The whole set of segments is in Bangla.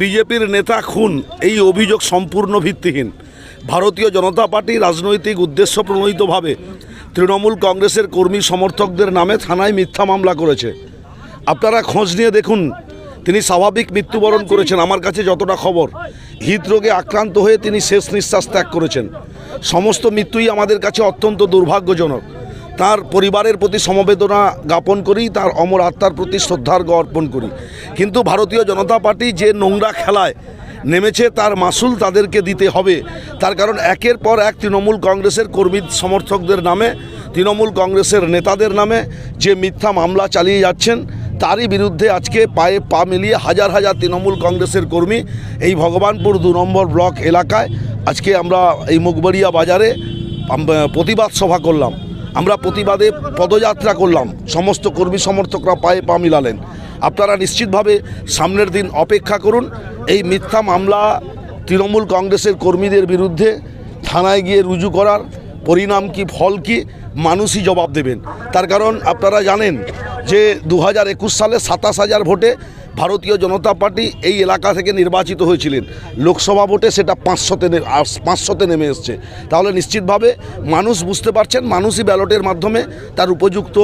বিজেপির নেতা খুন, এই অভিযোগ সম্পূর্ণ ভিত্তিহীন। ভারতীয় জনতা পার্টি রাজনৈতিক উদ্দেশ্য প্রণোদিতভাবে তৃণমূল কংগ্রেসের কর্মী সমর্থকদের নামে থানায় মিথ্যা মামলা করেছে। আপনারা খোঁজ নিয়ে দেখুন তিনি স্বাভাবিক মৃত্যুবরণ করেছেন আমার কাছে যতটা খবর। হৃদরোগে আক্রান্ত হয়ে তিনি শেষ নিঃশ্বাস ত্যাগ করেছেন। সমস্ত মৃত্যুই আমাদের কাছে অত্যন্ত দুর্ভাগ্যজনক। তার পরিবারের প্রতি সমবেদনা জ্ঞাপন করি, তার অমর আত্মার প্রতি শ্রদ্ধার্ঘ অর্পণ করি। কিন্তু ভারতীয় জনতা পার্টি যে নোংরা খেলায় নেমেছে, তার মাসুল তাদেরকে দিতে হবে। তার কারণ একের পর এক তৃণমূল কংগ্রেসের কর্মী সমর্থকদের নামে, তৃণমূল কংগ্রেসের নেতাদের নামে যে মিথ্যা মামলা চালিয়ে যাচ্ছেন তারই বিরুদ্ধে আজকে পায়ে পা মিলিয়ে হাজার হাজার তৃণমূল কংগ্রেসের কর্মী এই ভগবানপুর দু নম্বর ব্লক এলাকায় আজকে আমরা এই মুগবাড়িয়া বাজারে প্রতিবাদ সভা করলাম। আমরা প্রতিবাদে পদযাত্রা করলাম। সমস্ত কর্মী সমর্থকরা পায়ে পা মিলালেন। আপনারা নিশ্চিতভাবে সামনের দিন অপেক্ষা করুন। এই মিথ্যা মামলা তৃণমূল কংগ্রেসের কর্মীদের বিরুদ্ধে থানায় গিয়ে রুজু করার পরিণাম কি, ফল কি, মানুষই জবাব দেবেন। তার কারণ আপনারা জানেন যে দু হাজার একুশ সালে সাতাশ হাজার ভোটে ভারতীয় জনতা পার্টি এই এলাকা থেকে নির্বাচিত হয়েছিলেন। লোকসভা ভোটে সেটা পাঁচশোতে পাঁচশোতে নেমে এসছে। তাহলে নিশ্চিতভাবে মানুষ বুঝতে পারছেন, মানুষই ব্যালটের মাধ্যমে তার উপযুক্ত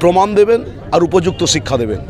প্রমাণ দেবেন আর উপযুক্ত শিক্ষা দেবেন।